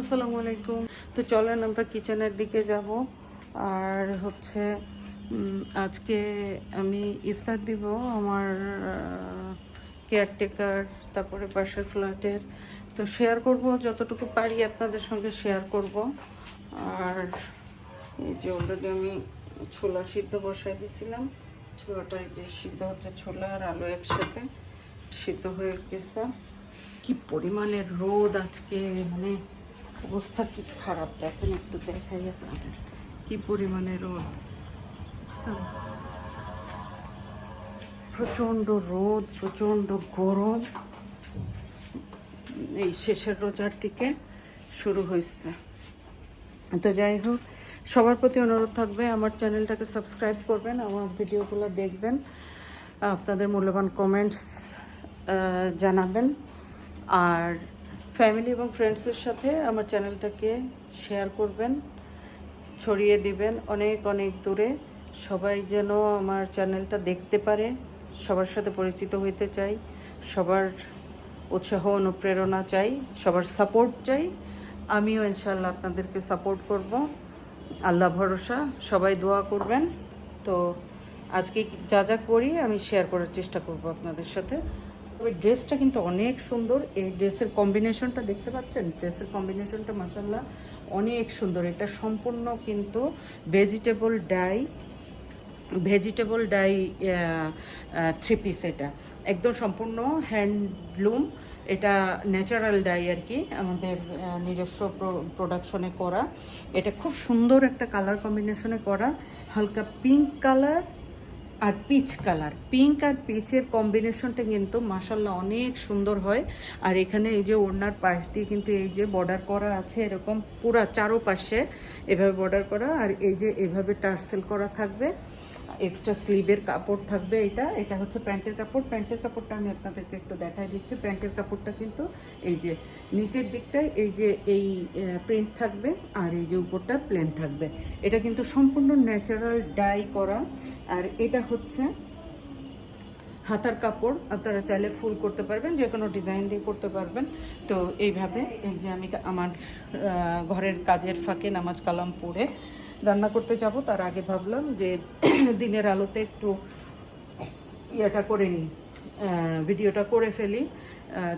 আসসালামু আলাইকুম। তো চলেন আমরা কিচেনের দিকে যাব। আর হচ্ছে আজকে আমি ইফতার দিব আমার কেয়ারটেকার তারপরে পাশের ফ্ল্যাটের তো শেয়ার করব, যতটুকু পারি আপনাদের সঙ্গে শেয়ার করব। আর এই যে অলরেডি আমি ছোলা সিদ্ধ বসাই দিয়েছিলাম ছোলাটা এই যে সিদ্ধ হচ্ছে ছোলা আর আলু একসাথে সিদ্ধ হয়ে গেছে। কি পরিমাণে রোদ আজকে মানে অবস্থা কি খারাপ? দেখেন একটু দেখাই আপনাদের। কি পরিমাণে রোদ? প্রচণ্ড রোদ প্রচণ্ড গরম। এই শেষের রোজার দিকে শুরু হয়েছে। তো যাই হোক সবার প্রতি অনুরোধ থাকবে আমার চ্যানেলটাকে সাবস্ক্রাইব করবেন আমার ভিডিওগুলো দেখবেন আপনাদের মূল্যবান কমেন্টস জানাবেন। আর ফ্যামিলি এবং ফ্রেন্ডসের সাথে আমার চ্যানেলটাকে শেয়ার করবেন, ছড়িয়ে দিবেন অনেক অনেক দূরে। সবাই যেন আমার চ্যানেলটা দেখতে পারে, সবার সাথে পরিচিত হইতে চাই, সবার উৎসাহ, অনুপ্রেরণা চাই, সবার সাপোর্ট চাই। আমিও ইনশাল্লাহ আপনাদেরকে সাপোর্ট করব। আল্লাহ ভরসা, সবাই দোয়া করবেন। তো আজকে যা যা করি আমি শেয়ার করার চেষ্টা করব আপনাদের সাথে। তবে ড্রেসটা কিন্তু অনেক সুন্দর। এই ড্রেসের কম্বিনেশনটা দেখতে পাচ্ছেন? ড্রেসের কম্বিনেশনটা মাসাল্লাহ অনেক সুন্দর। এটা সম্পূর্ণ কিন্তু vegetable dye vegetable dye three piece এটা। একদম সম্পূর্ণ হ্যান্ডলুম এটা ন্যাচারাল ডাই আর কি, আমাদের নিজস্ব প্রোডাকশনে করা। এটা খুব সুন্দর একটা কালার কম্বিনেশনে করা। হালকা পিঙ্ক কালার আর পিচ কালার পিঙ্ক আর পিচের কম্বিনেশনটা কিন্তু মাসাল্লাহ অনেক সুন্দর হয়। আর এখানে এই যে ওড়নার পাশ দিয়ে কিন্তু এই যে বর্ডার করা আছে এরকম পুরা চারোপাশে এভাবে বর্ডার করা। আর এই যে এভাবে টার্সেল করা থাকবে। এক্সট্রা স্লিভের কাপড় থাকবে এটা। এটা হচ্ছে প্যান্টের কাপড়। প্যান্টের কাপড়টা আমি আপনাদেরকে একটু দেখাই দিচ্ছি। প্যান্টের কাপড়টা কিন্তু এই যে নিচের দিকটায় এই যে এই প্রিন্ট থাকবে আর এই যে উপরটা প্লেন থাকবে। এটা কিন্তু সম্পূর্ণ ন্যাচারাল ডাই করা। আর এটা হচ্ছে হাতার কাপড়। আপনারা চাইলে ফুল করতে পারবেন যে কোনো ডিজাইন দিয়ে করতে পারবেন। তো এইভাবে এই যে আমি আমার ঘরের কাজের ফাঁকে নামাজ কালাম পড়ে রান্না করতে যাব, তার আগে ভাবলাম যে দিনের আলোতে একটু ইয়েটা করে নিই ভিডিওটা করে ফেলি।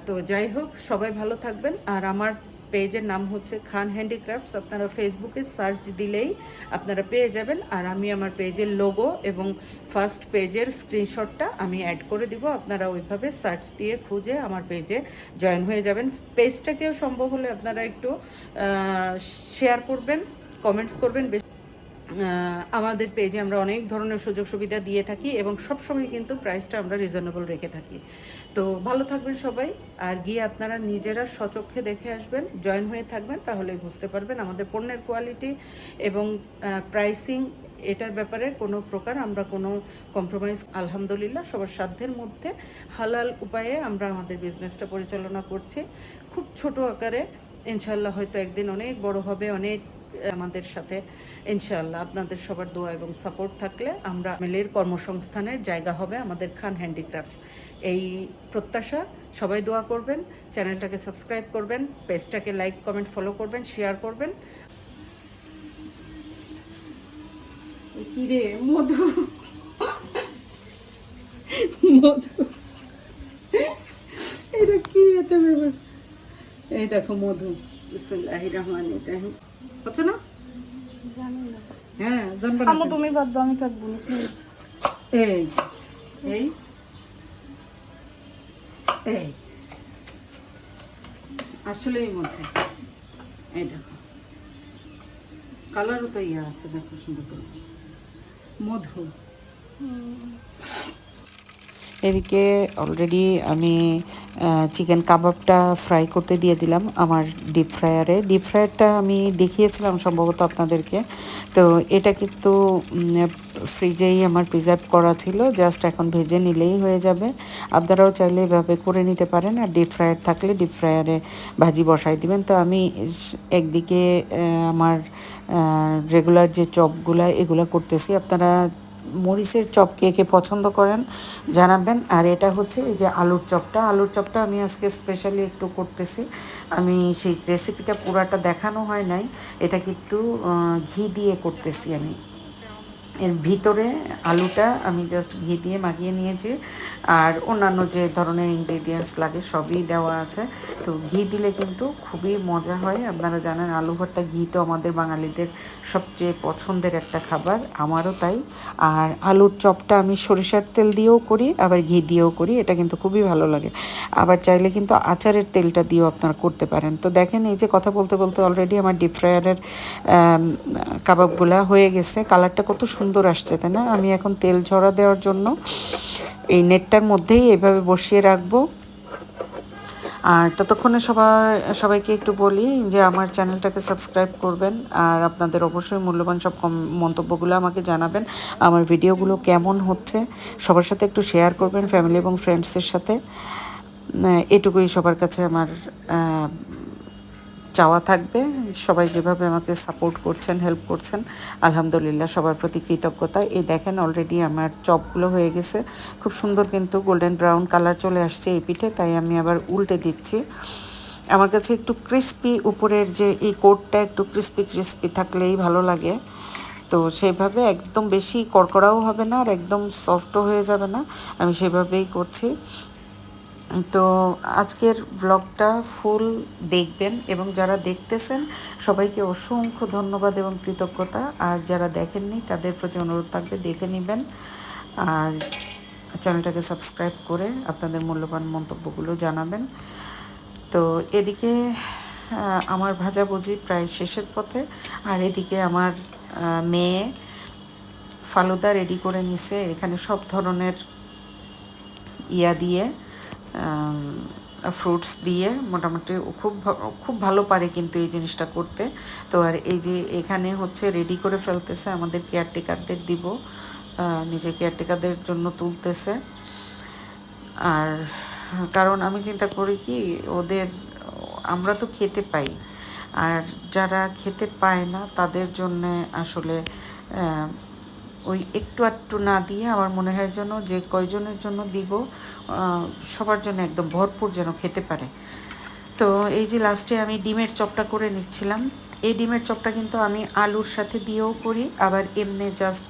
তো যাই হোক, সবাই ভালো থাকবেন। আর আমার পেজের নাম হচ্ছে খান হ্যান্ডিক্রাফটস, আপনারা ফেসবুকে সার্চ দিলেই আপনারা পেয়ে যাবেন। আর আমি আমার পেজের লোগো এবং ফার্স্ট পেজের স্ক্রিনশটটা আমি অ্যাড করে দিব, আপনারা ওইভাবে সার্চ দিয়ে খুঁজে আমার পেজে জয়েন হয়ে যাবেন। পেজটাকেও সম্ভব হলে আপনারা একটু শেয়ার করবেন কমেন্টস করবেন। আমাদের পেজে আমরা অনেক ধরনের সুযোগ সুবিধা দিয়ে থাকি এবং সবসময় কিন্তু প্রাইসটা আমরা রিজনেবল রেখে থাকি। তো ভালো থাকবেন সবাই, আর গিয়ে আপনারা নিজেরা সচক্ষে দেখে আসবেন জয়েন হয়ে থাকবেন, তাহলে বুঝতে পারবেন আমাদের পণ্যের কোয়ালিটি এবং প্রাইসিং এটার ব্যাপারে কোনো প্রকার আমরা কোনো কম্প্রোমাইজ আলহামদুলিল্লাহ, সবার সাধ্যের মধ্যে হালাল উপায়ে আমরা আমাদের বিজনেসটা পরিচালনা করছি। খুব ছোট আকারে ইনশাল্লাহ হয়তো একদিন অনেক বড় হবে, অনেক আমাদের সাথে, ইনশাআল্লাহ আপনাদের সবার দোয়া এবং সাপোর্ট থাকলে আমরা মেলের কর্মসংস্থানের জায়গা হবে আমাদের খান হ্যান্ডিক্রাফটস। এই প্রত্যাশা, সবাই দোয়া করবেন, চ্যানেলটাকে সাবস্ক্রাইব করবেন, পেজটাকে লাইক, কমেন্ট, ফলো করবেন, শেয়ার করবেন। এ কি রে, মধু? মধু। এটা কি একটা ব্যাপার? এই দেখো মধু। বিসমিল্লাহির রহমানির রহিম। হচ্ছে না? হ্যাঁ জানবে না তুমি বাদ দাও আমি থাকব না প্লিজ এই এই এই। আসলে এই মধ্যে এই দেখো। কালারও তো ইয়ে আছে দেখো সুন্দর করে। মধু। এদিকে অলরেডি আমি চিকেন কাবাবটা ফ্রাই করতে দিয়ে দিলাম আমার ডিপ ফ্রায়ারে ডিপ ফ্রায়ারটা আমি দেখিয়েছিলাম সম্ভবত আপনাদেরকে। তো এটা কিন্তু ফ্রিজেই আমার প্রিজার্ভ করা ছিল জাস্ট এখন ভেজে নিলেই হয়ে যাবে। আপনারাও চাইলে এভাবে করে নিতে পারেন, আর ডিপ ফ্রায়ার থাকলে ডিপ ফ্রায়ারে ভাজি বসাই দিবেন। তো আমি একদিকে আমার রেগুলার যে চপগুলা, এগুলা করতেছি। আপনারা মরিচের চপ কে কে পছন্দ করেন জানাবেন। আর এটা হচ্ছে এই যে আলুর চপটা। আলুর চপটা আমি আজকে স্পেশালি একটু করতেছি। আমি সেই রেসিপিটা পুরাটা দেখানো হয় নাই। এটা কিন্তু ঘি দিয়ে করতেছি আমি। এর ভিতরে আলুটা আমি জাস্ট ঘি দিয়ে মাখিয়ে নিয়েছি। আর অন্যান্য যে ধরনের ইনগ্রেডিয়েন্টস লাগে সবই দেওয়া আছে। তো ঘি দিলে কিন্তু খুবই মজা হয়। আপনারা জানেন, আলু ভর্তা ঘি তো আমাদের বাঙালিদের সবচেয়ে পছন্দের একটা খাবার, আমারও তাই। আর আলুর চপটা আমি সরিষার তেল দিয়েও করি, আবার ঘি দিয়েও করি, এটা কিন্তু খুবই ভালো লাগে। আবার চাইলে কিন্তু আচারের তেলটা দিয়েও আপনারা করতে পারেন। তো দেখেন, এই যে কথা বলতে বলতে অলরেডি আমার ডিপ ফ্রায়ারের কাবাবগুলা হয়ে গেছে। কালারটা কত সুন্দর আসছে, তাই না? আমি এখন তেল ঝরা দেওয়ার জন্য এই নেটটার মধ্যেই এভাবে বসিয়ে রাখব। আর ততক্ষণে সবার, সবাইকে একটু বলি যে আমার চ্যানেলটাকে সাবস্ক্রাইব করবেন আর আপনাদের অবশ্যই মূল্যবান সব কম, মন্তব্যগুলো আমাকে জানাবেন। আমার ভিডিওগুলো কেমন হচ্ছে সবার সাথে একটু শেয়ার করবেন ফ্যামিলি এবং ফ্রেন্ডসের সাথে। এটুকুই সবার কাছে আমার চাওয়া থাকবে। সবাই যেভাবে আমাকে সাপোর্ট করছেন হেল্প করছেন, আলহামদুলিল্লাহ সবার প্রতি কৃতজ্ঞতা। এই দেখেন অলরেডি আমার চপগুলো হয়ে গেছে। খুব সুন্দর কিন্তু গোল্ডেন ব্রাউন কালার চলে আসছে এই পিঠে, তাই আমি আবার উল্টে দিচ্ছি। আমার কাছে একটু ক্রিস্পি উপরের যে এই কোটটা একটু ক্রিস্পি ক্রিস্পি থাকলেই ভালো লাগে। তো সেইভাবে একদম বেশি কড়কড়াও হবে না আর একদম সফটও হয়ে যাবে না। আমি সেভাবেই করছি। তো আজকের ব্লগটা ফুল দেখবেন এবং যারা দেখতেছেন, সবাইকে অসংখ্য ধন্যবাদ এবং কৃতজ্ঞতা। আর যারা দেখেননি, তাদের প্রতি অনুরোধ থাকবে, দেখে নেবেন। আর চ্যানেলটাকে সাবস্ক্রাইব করে আপনাদের মূল্যবান মন্তব্যগুলো জানাবেন। তো এদিকে আমার ভাজাভুজি প্রায় শেষের পথে। আর এদিকে আমার মেয়ে ফালুদা রেডি করে নিছে এখানে সব ধরনের ইয়া দিয়ে। ফ্রুটস দিয়ে মোটামুটি খুব খুব ভালো পারে কিন্তু এই জিনিসটা করতে। তো আর এই যে এখানে হচ্ছে রেডি করে ফেলতেছে আমাদের কেয়ারটেকারদের দিব নিজে কেয়ারটেকারদের জন্য তুলতেছে। আর কারণ আমি চিন্তা করি কি, ওদের, আমরা তো খেতে পাই। আর যারা খেতে পায় না, তাদের জন্যে আসলে ওই একটু একটু না দিয়ে আমার মনে হয় যেন যে কয়জনের জন্য দিব সবার জন্য একদম ভরপুর যেন খেতে পারে। তো এই যে লাস্টে আমি ডিমের চপটা করে নিচ্ছিলাম। এই ডিমের চপটা কিন্তু আমি আলুর সাথে দিয়েও করি, আবার এমনি জাস্ট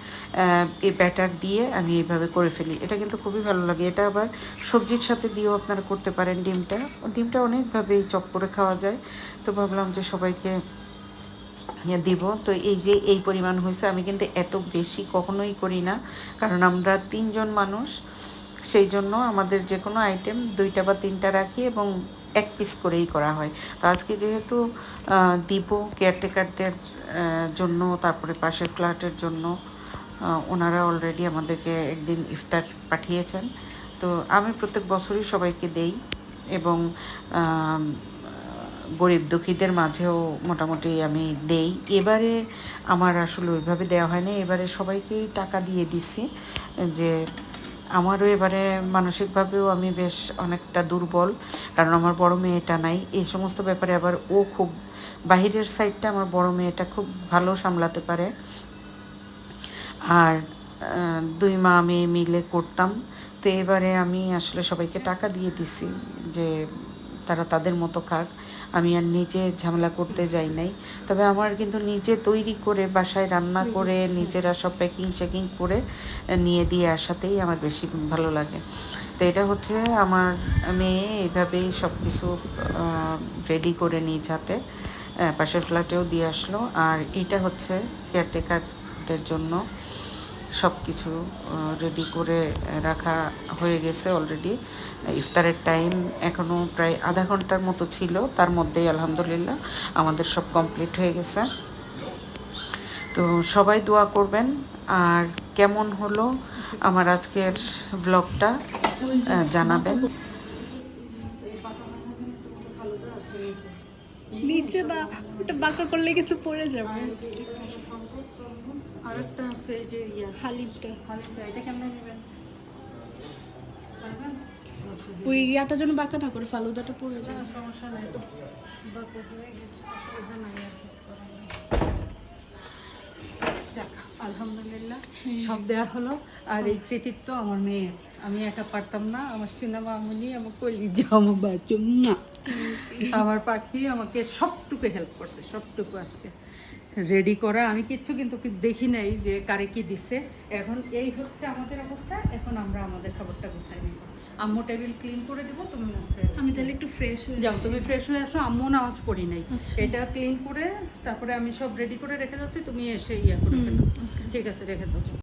এই ব্যাটার দিয়ে আমি এইভাবে করে ফেলি। এটা কিন্তু খুবই ভালো লাগে। এটা আবার সবজির সাথে দিয়েও আপনারা করতে পারেন ডিমটা। ডিমটা অনেকভাবেই চপ করে খাওয়া যায়। তো ভাবলাম যে সবাইকে দিব। তো এই যে এই পরিমাণ হয়েছে, আমি কিন্তু এত বেশি কখনোই করি না। কারণ আমরা তিনজন মানুষ, সেই জন্য আমাদের যে কোনো আইটেম দুইটা বা তিনটা রাখি এবং এক পিস করেই করা হয়। তো আজকে যেহেতু দিব কেয়ারটেকারদের জন্য, তারপরে পাশের ফ্ল্যাটের জন্য ওনারা অলরেডি আমাদেরকে একদিন ইফতার পাঠিয়েছেন। তো আমি প্রত্যেক বছরই সবাইকে দেই এবং গরিব দুঃখীদের মাঝেও মোটামুটি আমি দেই। এবারে আমার আসলে ওইভাবে দেওয়া হয়নি। এবারে সবাইকেই টাকা দিয়ে দিছি যে আমারও এবারে মানসিকভাবেও আমি বেশ অনেকটা দুর্বল, কারণ আমার বড় মেয়েটা নাই। এই সমস্ত ব্যাপারে আবার ও খুব বাহিরের সাইডটা আমার বড় মেয়েটা খুব ভালো সামলাতে পারে। আর দুই মা মেয়ে মিলে করতাম। তো এবারে আমি আসলে সবাইকে টাকা দিয়ে দিছি যে তারা তাদের মতো খাক। আমি আর নিজে ঝামেলা করতে যাই নাই। তবে আমার কিন্তু নিজে তৈরি করে বাসায় রান্না করে নিজেরা সব প্যাকিং শ্যাকিং করে নিয়ে দিয়ে আসাতেই আমার বেশি ভালো লাগে। তো এটা হচ্ছে আমার মেয়ে এইভাবেই সব কিছু রেডি করে নিয়ে যাতে আহ, পাশের ফ্ল্যাটেও দিয়ে আসলো। আর এটা হচ্ছে কেয়ারটেকারদের জন্য। সব কিছু রেডি করে রাখা হয়ে গেছে অলরেডি ইফতারের টাইম এখনও প্রায় আধা ঘণ্টার মতো ছিল, তার মধ্যেই আলহামদুলিল্লাহ আমাদের সব কমপ্লিট হয়ে গেছে। তো সবাই দোয়া করবেন। আর কেমন হলো আমার আজকের ব্লগটা জানাবেন। নিচে না ওটা বাঁকা করলে কিন্তু পড়ে যাবে। আরেকটা আছে এই যে ইয়া হালিমটা। হালিমটা এটা কেমন নেবেন? ওই ইয়াটা যেন বাঁকা না করে ফালুদাটা পড়ে যাবে সমস্যা নাই। বাকো হয়ে গেছে অসুবিধা নাই আর কিছু করার যাক আলহামদুলিল্লাহ সব দেয়া হলো। আর এই কৃতিত্ব আমার মেয়ে আমি একা পারতাম না আমার সিনেমা আমি আমার কলিজা আমার বাচ্চা মুয়া। আমার পাখি আমাকে সবটুকু হেল্প করছে সবটুকু আজকে রেডি করা। আমি কিচ্ছু কিন্তু দেখি নাই যে কারে কি দিচ্ছে এখন এই হচ্ছে আমাদের অবস্থা এখন আমরা আমাদের খাবারটা গুছাই নিব। আম্মু টেবিল ক্লিন করে দেবো তুমি মুছে আমি তাহলে একটু ফ্রেশ হয়ে যাও তুমি ফ্রেশ হয়ে আসো আম্মু নামাজ পড়ি নাই। আচ্ছা। এটা ক্লিন করে তারপরে আমি সব রেডি করে রেখে যাচ্ছি তুমি এসে ইয়া করে ফেলো। ঠিক আছে রেখে দাও